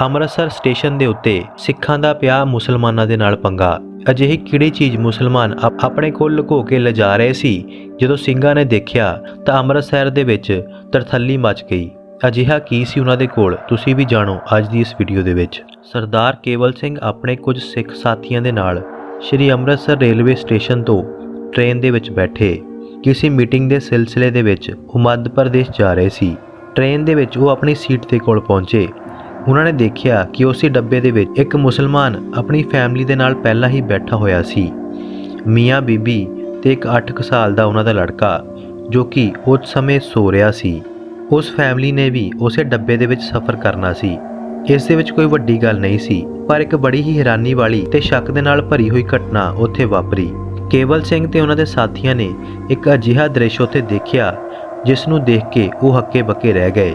Amritsar station ਦੇ ਉੱਤੇ ਸਿੱਖਾਂ ਦਾ ਪਿਆ ਮੁਸਲਮਾਨਾਂ ਦੇ ਨਾਲ ਪੰਗਾ। ਅਜਿਹੀ ਕਿਹੜੀ ਚੀਜ਼ ਮੁਸਲਮਾਨ ਆਪਣੇ ਕੋਲ ਲੁਕੋ ਕੇ ਲਿਜਾ ਰਹੇ ਸੀ? ਜਦੋਂ ਸਿੰਘਾਂ ਨੇ ਦੇਖਿਆ ਤਾਂ ਅੰਮ੍ਰਿਤਸਰ ਦੇ ਵਿੱਚ ਤਰਥੱਲੀ ਮਚ ਗਈ। ਅਜਿਹਾ ਕੀ ਸੀ ਉਹਨਾਂ ਦੇ ਕੋਲ? ਤੁਸੀਂ ਵੀ ਜਾਣੋ ਅੱਜ ਦੀ ਇਸ ਵੀਡੀਓ ਦੇ ਵਿੱਚ। ਸਰਦਾਰ ਕੇਵਲ ਸਿੰਘ ਆਪਣੇ ਕੁਝ ਸਿੱਖ ਸਾਥੀਆਂ ਦੇ ਨਾਲ ਸ਼੍ਰੀ ਅੰਮ੍ਰਿਤਸਰ ਰੇਲਵੇ ਸਟੇਸ਼ਨ ਤੋਂ ਟ੍ਰੇਨ ਦੇ ਵਿੱਚ ਬੈਠੇ। ਕਿਸੇ ਮੀਟਿੰਗ ਦੇ ਸਿਲਸਿਲੇ ਦੇ ਵਿੱਚ ਉਹ ਮੱਧ ਪ੍ਰਦੇਸ਼ ਜਾ ਰਹੇ ਸੀ। ਟ੍ਰੇਨ ਦੇ ਵਿੱਚ ਉਹ ਆਪਣੀ ਸੀਟ ਦੇ ਕੋਲ ਪਹੁੰਚੇ। ਉਹਨਾਂ ਨੇ ਦੇਖਿਆ ਕਿ ਉਸੇ ਡੱਬੇ ਦੇ ਵਿੱਚ ਇੱਕ ਮੁਸਲਮਾਨ ਆਪਣੀ ਫੈਮਿਲੀ ਦੇ ਨਾਲ ਪਹਿਲਾਂ ਹੀ ਬੈਠਾ ਹੋਇਆ ਸੀ। ਮੀਆਂ ਬੀਬੀ ਤੇ ਇੱਕ 8 ਸਾਲ ਦਾ ਉਹਨਾਂ ਦਾ ਲੜਕਾ, ਜੋ ਕਿ ਉਸ ਸਮੇਂ ਸੋ ਰਿਹਾ ਸੀ। ਉਸ ਫੈਮਿਲੀ ਨੇ ਵੀ ਉਸੇ ਡੱਬੇ ਦੇ ਵਿੱਚ ਸਫ਼ਰ ਕਰਨਾ ਸੀ। ਇਸ ਦੇ ਵਿੱਚ ਕੋਈ ਵੱਡੀ ਗੱਲ ਨਹੀਂ ਸੀ, ਪਰ ਇੱਕ ਬੜੀ ਹੀ ਹੈਰਾਨੀ ਵਾਲੀ ਤੇ ਸ਼ੱਕ ਦੇ ਨਾਲ ਭਰੀ ਹੋਈ ਘਟਨਾ ਉੱਥੇ ਵਾਪਰੀ। ਕੇਵਲ ਸਿੰਘ ਤੇ ਉਹਨਾਂ ਦੇ ਸਾਥੀਆਂ ਨੇ ਇੱਕ ਅਜਿਹਾ ਦ੍ਰਿਸ਼ ਉੱਥੇ ਦੇਖਿਆ, ਜਿਸ ਨੂੰ ਦੇਖ ਕੇ ਉਹ ਹੱਕੇ ਬੱਕੇ ਰਹਿ ਗਏ।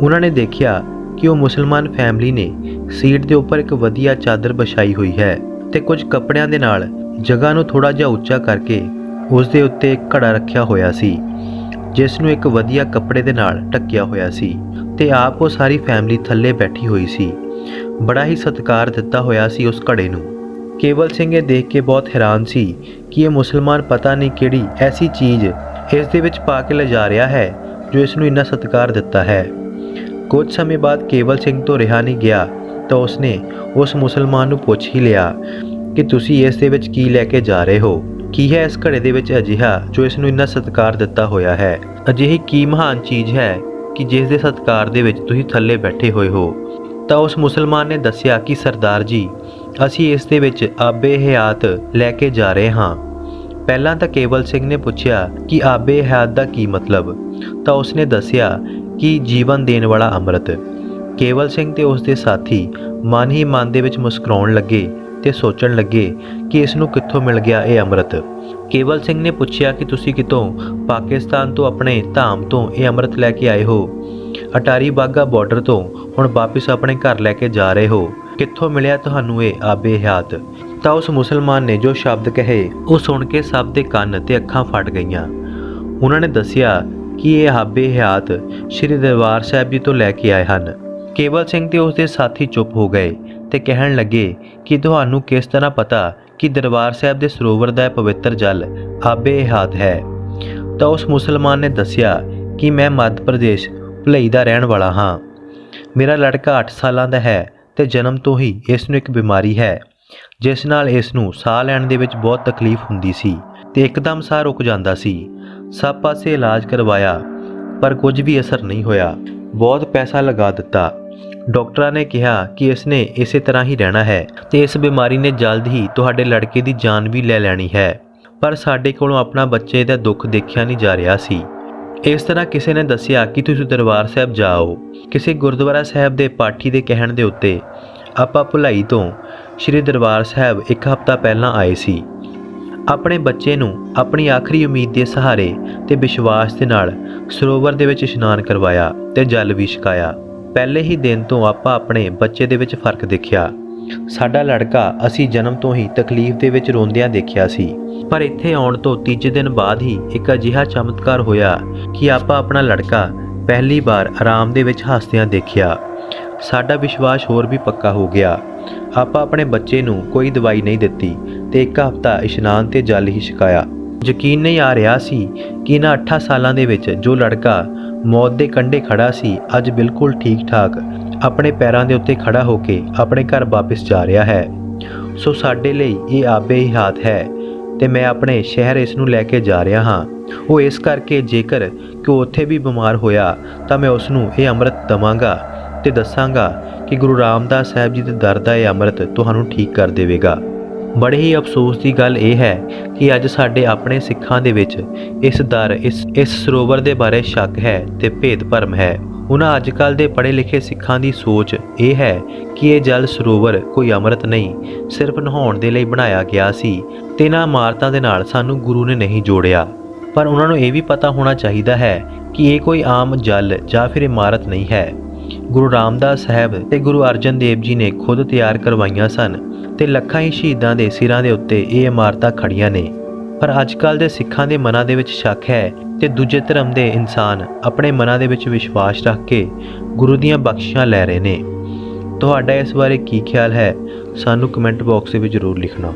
ਉਹਨਾਂ ਨੇ ਦੇਖਿਆ ਕਿ ਉਹ ਮੁਸਲਮਾਨ ਫੈਮਿਲੀ ਨੇ ਸੀਟ ਦੇ ਉੱਪਰ ਇੱਕ ਵਧੀਆ ਚਾਦਰ ਵਿਛਾਈ ਹੋਈ ਹੈ ਤੇ ਕੁਝ ਕੱਪੜਿਆਂ ਦੇ ਨਾਲ ਜਗ੍ਹਾ ਨੂੰ ਥੋੜਾ ਜਿਹਾ ਉੱਚਾ ਕਰਕੇ ਉਸ ਦੇ ਉੱਤੇ ਇੱਕ ਘੜਾ ਰੱਖਿਆ ਹੋਇਆ ਸੀ, ਜਿਸ ਨੂੰ ਇੱਕ ਵਧੀਆ ਕੱਪੜੇ ਦੇ ਨਾਲ ਢੱਕਿਆ ਹੋਇਆ ਸੀ ਤੇ ਆਪ ਉਹ ਸਾਰੀ ਫੈਮਿਲੀ ਥੱਲੇ ਬੈਠੀ ਹੋਈ ਸੀ। ਬੜਾ ਹੀ ਸਤਿਕਾਰ ਦਿੱਤਾ ਹੋਇਆ ਸੀ ਉਸ ਘੜੇ ਨੂੰ। ਕੇਵਲ ਸਿੰਘ ਇਹ ਦੇਖ ਕੇ ਬਹੁਤ ਹੈਰਾਨ ਸੀ ਕਿ ਇਹ ਮੁਸਲਮਾਨ ਪਤਾ ਨਹੀਂ ਕਿਹੜੀ ਐਸੀ ਚੀਜ਼ ਇਸ ਦੇ ਵਿੱਚ ਪਾ ਕੇ ਲਿਜਾ ਰਿਹਾ ਹੈ ਜੋ ਇਸ ਨੂੰ ਇੰਨਾ ਸਤਿਕਾਰ ਦਿੱਤਾ ਹੈ। ਕੁਝ ਸਮੇਂ ਬਾਅਦ ਕੇਵਲ ਸਿੰਘ ਤੋਂ ਰਿਹਾ ਨਹੀਂ ਗਿਆ, ਤਾਂ ਉਸਨੇ ਉਸ ਮੁਸਲਮਾਨ ਨੂੰ ਪੁੱਛ ਹੀ ਲਿਆ ਕਿ ਤੁਸੀਂ ਇਸ ਦੇ ਵਿੱਚ ਕੀ ਲੈ ਕੇ ਜਾ ਰਹੇ ਹੋ? ਕੀ ਹੈ ਇਸ ਘੜੇ ਦੇ ਵਿੱਚ ਅਜਿਹਾ ਜੋ ਇਸ ਨੂੰ ਇੰਨਾ ਸਤਿਕਾਰ ਦਿੱਤਾ ਹੋਇਆ ਹੈ? ਅਜਿਹੀ ਕੀ ਮਹਾਨ ਚੀਜ਼ ਹੈ ਕਿ ਜਿਸ ਦੇ ਸਤਿਕਾਰ ਦੇ ਵਿੱਚ ਤੁਸੀਂ ਥੱਲੇ ਬੈਠੇ ਹੋਏ ਹੋ? ਤਾਂ ਉਸ ਮੁਸਲਮਾਨ ਨੇ ਦੱਸਿਆ ਕਿ ਸਰਦਾਰ ਜੀ, ਅਸੀਂ ਇਸ ਦੇ ਵਿੱਚ ਆਬੇ ਹਯਾਤ ਲੈ ਕੇ ਜਾ ਰਹੇ ਹਾਂ। ਪਹਿਲਾਂ ਤਾਂ ਕੇਵਲ ਸਿੰਘ ਨੇ ਪੁੱਛਿਆ ਕਿ ਆਬੇ ਹਯਾਤ ਦਾ ਕੀ ਮਤਲਬ? ਤਾਂ ਉਸਨੇ ਦੱਸਿਆ ਕਿ ਜੀਵਨ ਦੇਣ ਵਾਲਾ ਅੰਮ੍ਰਿਤ? ਕੇਵਲ ਸਿੰਘ ਤੇ ਉਸ ਦੇ ਸਾਥੀ ਮਨ ਹੀ ਮਨ ਦੇ ਵਿੱਚ ਮੁਸਕਰਾਉਣ ਲੱਗੇ ਤੇ ਸੋਚਣ ਲੱਗੇ ਕਿ ਇਸ ਨੂੰ ਕਿੱਥੋਂ ਮਿਲ ਗਿਆ ਇਹ ਅੰਮ੍ਰਿਤ। ਕੇਵਲ ਸਿੰਘ ਨੇ ਪੁੱਛਿਆ ਕਿ ਤੁਸੀਂ ਕਿਤੋਂ ਪਾਕਿਸਤਾਨ ਤੋਂ ਆਪਣੇ ਧਾਮ ਤੋਂ ਇਹ ਅੰਮ੍ਰਿਤ ਲੈ ਕੇ ਆਏ ਹੋ? ਅਟਾਰੀ ਬਾਗਾ ਬਾਰਡਰ ਤੋਂ ਹੁਣ ਵਾਪਸ ਆਪਣੇ ਘਰ ਲੈ ਕੇ ਜਾ ਰਹੇ ਹੋ। ਕਿੱਥੋਂ ਮਿਲਿਆ ਤੁਹਾਨੂੰ ਇਹ ਆਬੇ ਹਯਾਤ? ਤਾਂ ਉਸ ਮੁਸਲਮਾਨ ਨੇ ਜੋ ਸ਼ਬਦ ਕਹੇ, ਉਹ ਸੁਣ ਕੇ ਸਭ ਦੇ ਕੰਨ ਤੇ ਅੱਖਾਂ ਫਟ ਗਈਆਂ। ਉਹਨਾਂ ਨੇ ਦੱਸਿਆ ਕਿ ਇਹ ਹਾਬੇ ਹਯਾਤ ਸ੍ਰੀ ਦਰਬਾਰ ਸਾਹਿਬ ਜੀ ਤੋਂ ਲੈ ਕੇ ਆਏ ਹਨ। ਕੇਵਲ ਸਿੰਘ ਤੇ ਉਸ ਦੇ ਸਾਥੀ ਚੁੱਪ ਹੋ ਗਏ ਤੇ ਕਹਿਣ ਲੱਗੇ ਕਿ ਤੁਹਾਨੂੰ ਕਿਸ ਤਰ੍ਹਾਂ ਪਤਾ ਕਿ ਦਰਬਾਰ ਸਾਹਿਬ ਦੇ ਸਰੋਵਰ ਦਾ ਇਹ ਪਵਿੱਤਰ ਜਲ ਆਬੇ ਹਯਾਤ ਹੈ? ਤਾਂ ਉਸ ਮੁਸਲਮਾਨ ਨੇ ਦੱਸਿਆ ਕਿ ਮੈਂ ਮੱਧ ਪ੍ਰਦੇਸ਼ ਭਲਈ ਦਾ ਰਹਿਣ ਵਾਲਾ ਹਾਂ। ਮੇਰਾ ਲੜਕਾ 8 ਸਾਲਾਂ ਦਾ ਹੈ ਤੇ ਜਨਮ ਤੋਂ ਹੀ ਇਸ ਨੂੰ ਇੱਕ ਬਿਮਾਰੀ ਹੈ, ਜਿਸ ਨਾਲ ਇਸ ਨੂੰ ਸਾਹ ਲੈਣ ਦੇ ਵਿੱਚ ਬਹੁਤ ਤਕਲੀਫ ਹੁੰਦੀ ਸੀ ਤੇ ਇੱਕਦਮ ਸਾਹ ਰੁਕ ਜਾਂਦਾ ਸੀ। ਸਭ ਪਾਸੇ ਇਲਾਜ ਕਰਵਾਇਆ, ਪਰ ਕੁਝ ਵੀ ਅਸਰ ਨਹੀਂ ਹੋਇਆ। ਬਹੁਤ ਪੈਸਾ ਲਗਾ ਦਿੱਤਾ। ਡਾਕਟਰਾਂ ਨੇ ਕਿਹਾ ਕਿ ਇਸ ਨੇ ਇਸੇ ਤਰ੍ਹਾਂ ਹੀ ਰਹਿਣਾ ਹੈ ਤੇ ਇਸ ਬਿਮਾਰੀ ਨੇ ਜਲਦ ਹੀ ਤੁਹਾਡੇ ਲੜਕੇ ਦੀ ਜਾਨ ਵੀ ਲੈ ਲੈਣੀ ਹੈ। ਪਰ ਸਾਡੇ ਕੋਲੋਂ ਆਪਣਾ ਬੱਚੇ ਦਾ ਦੁੱਖ ਦੇਖਿਆ ਨਹੀਂ ਜਾ ਰਿਹਾ ਸੀ। ਇਸ ਤਰ੍ਹਾਂ ਕਿਸੇ ਨੇ ਦੱਸਿਆ ਕਿ ਤੁਸੀਂ ਦਰਬਾਰ ਸਾਹਿਬ ਜਾਓ। ਕਿਸੇ ਗੁਰਦੁਆਰਾ ਸਾਹਿਬ ਦੇ ਪਾਠੀ ਦੇ ਕਹਿਣ ਦੇ ਉੱਤੇ ਆਪਾਂ ਭੁਲਾਈ ਤੋਂ ਸ੍ਰੀ ਦਰਬਾਰ ਸਾਹਿਬ ਇੱਕ ਹਫ਼ਤਾ ਪਹਿਲਾਂ ਆਏ ਸੀ। ਆਪਣੇ ਬੱਚੇ ਨੂੰ ਆਪਣੀ ਆਖਰੀ ਉਮੀਦ ਦੇ ਸਹਾਰੇ ਤੇ ਵਿਸ਼ਵਾਸ ਦੇ ਨਾਲ ਸਰੋਵਰ ਦੇ ਵਿੱਚ ਇਸ਼ਨਾਨ ਕਰਵਾਇਆ ਤੇ ਜਲ ਵੀ ਛਕਾਇਆ। ਪਹਿਲੇ ਹੀ ਦਿਨ ਤੋਂ ਆਪਾਂ ਆਪਣੇ ਬੱਚੇ ਦੇ ਵਿੱਚ ਫ਼ਰਕ ਦੇਖਿਆ। ਸਾਡਾ ਲੜਕਾ ਅਸੀਂ ਜਨਮ ਤੋਂ ਹੀ ਤਕਲੀਫ ਦੇ ਵਿੱਚ ਰੋਂਦਿਆਂ ਦੇਖਿਆ ਸੀ। ਪਰ ਇੱਥੇ ਆਉਣ ਤੋਂ ਤੀਜੇ ਦਿਨ ਬਾਅਦ ਹੀ ਇੱਕ ਅਜਿਹਾ ਚਮਤਕਾਰ ਹੋਇਆ ਕਿ ਆਪਾਂ ਆਪਣਾ ਲੜਕਾ ਪਹਿਲੀ ਵਾਰ ਆਰਾਮ ਦੇ ਵਿੱਚ ਹੱਸਦਿਆਂ ਦੇਖਿਆ। ਸਾਡਾ ਵਿਸ਼ਵਾਸ ਹੋਰ ਵੀ ਪੱਕਾ ਹੋ ਗਿਆ। ਆਪਾਂ ਆਪਣੇ ਬੱਚੇ ਨੂੰ ਕੋਈ ਦਵਾਈ ਨਹੀਂ ਦਿੱਤੀ। ਤੇ ਇੱਕ ਹਫ਼ਤਾ ਇਸ਼ਨਾਨ ਤੇ ਜਲ ਹੀ ਛਕਾਇਆ। ਯਕੀਨ ਨਹੀਂ ਆ ਰਿਹਾ ਸੀ ਕਿ ਇਹਨਾਂ 8 ਸਾਲਾਂ ਦੇ ਵਿੱਚ ਜੋ ਲੜਕਾ ਮੌਤ ਦੇ ਕੰਢੇ ਖੜਾ ਸੀ, ਅੱਜ ਬਿਲਕੁਲ ਠੀਕ ਠਾਕ ਆਪਣੇ ਪੈਰਾਂ ਦੇ ਉੱਤੇ ਖੜਾ ਹੋ ਕੇ ਆਪਣੇ ਘਰ ਵਾਪਸ ਜਾ ਰਿਹਾ ਹੈ। ਸੋ ਸਾਡੇ ਲਈ ਇਹ ਆਪੇ ਹੀ ਹਾਥ ਹੈ ਤੇ ਮੈਂ ਆਪਣੇ ਸ਼ਹਿਰ ਇਸ ਨੂੰ ਲੈ ਕੇ ਜਾ ਰਿਹਾ ਹਾਂ। ਉਹ ਇਸ ਕਰਕੇ ਜੇਕਰ ਕਿ ਉੱਥੇ ਵੀ ਬਿਮਾਰ ਹੋਇਆ, ਤਾਂ ਮੈਂ ਉਸ ਨੂੰ ਇਹ ਅੰਮ੍ਰਿਤ ਦਵਾਂਗਾ ਤੇ ਦੱਸਾਂਗਾ ਕਿ ਗੁਰੂ ਰਾਮਦਾਸ ਸਾਹਿਬ ਜੀ ਦੇ ਦਰ ਦਾ ਇਹ ਅੰਮ੍ਰਿਤ ਤੁਹਾਨੂੰ ਠੀਕ ਕਰ ਦੇਵੇਗਾ। ਬੜੇ ਹੀ ਅਫਸੋਸ ਦੀ ਗੱਲ ਇਹ ਹੈ ਕਿ ਅੱਜ ਸਾਡੇ ਆਪਣੇ ਸਿੱਖਾਂ ਦੇ ਵਿੱਚ ਇਸ ਦਰ, ਇਸ ਇਸ ਸਰੋਵਰ ਦੇ ਬਾਰੇ ਸ਼ੱਕ ਹੈ ਤੇ ਭੇਦ ਭਰਮ ਹੈ। ਉਹਨਾਂ ਅੱਜਕੱਲ ਦੇ ਪੜ੍ਹੇ ਲਿਖੇ ਸਿੱਖਾਂ ਦੀ ਸੋਚ ਇਹ ਹੈ ਕਿ ਇਹ ਜਲ ਸਰੋਵਰ ਕੋਈ ਅੰਮ੍ਰਿਤ ਨਹੀਂ, ਸਿਰਫ ਨਹਾਉਣ ਦੇ ਲਈ ਬਣਾਇਆ ਗਿਆ ਸੀ ਤੇ ਇਹਨਾਂ ਇਮਾਰਤਾਂ ਦੇ ਨਾਲ ਸਾਨੂੰ ਗੁਰੂ ਨੇ ਨਹੀਂ ਜੋੜਿਆ। ਪਰ ਉਹਨਾਂ ਨੂੰ ਇਹ ਵੀ ਪਤਾ ਹੋਣਾ ਚਾਹੀਦਾ ਹੈ ਕਿ ਇਹ ਕੋਈ ਆਮ ਜਲ ਜਾਂ ਫਿਰ ਇਮਾਰਤ ਨਹੀਂ ਹੈ। ਗੁਰੂ ਰਾਮਦਾਸ ਸਾਹਿਬ ਤੇ ਗੁਰੂ ਅਰਜਨ ਦੇਵ ਜੀ ਨੇ ਖੁਦ ਤਿਆਰ ਕਰਵਾਈਆਂ ਸਨ ਤੇ ਲੱਖਾਂ ਹੀ ਸ਼ਹੀਦਾਂ ਦੇ ਸਿਰਾਂ ਦੇ ਉੱਤੇ ਇਹ ਇਮਾਰਤਾਂ ਖੜੀਆਂ ਨੇ। ਪਰ ਅੱਜਕੱਲ ਦੇ ਸਿੱਖਾਂ ਦੇ ਮਨਾਂ ਦੇ ਵਿੱਚ ਸ਼ੱਕ ਹੈ ਤੇ ਦੂਜੇ ਧਰਮ ਦੇ ਇਨਸਾਨ ਆਪਣੇ ਮਨਾਂ ਦੇ ਵਿੱਚ ਵਿਸ਼ਵਾਸ ਰੱਖ ਕੇ ਗੁਰੂ ਦੀਆਂ ਬਖਸ਼ਿਸ਼ਾਂ ਲੈ ਰਹੇ ਨੇ। ਤੁਹਾਡਾ ਇਸ ਬਾਰੇ ਕੀ ਖਿਆਲ ਹੈ? ਸਾਨੂੰ ਕਮੈਂਟ ਬਾਕਸ ਵਿੱਚ ਜ਼ਰੂਰ ਲਿਖਣਾ।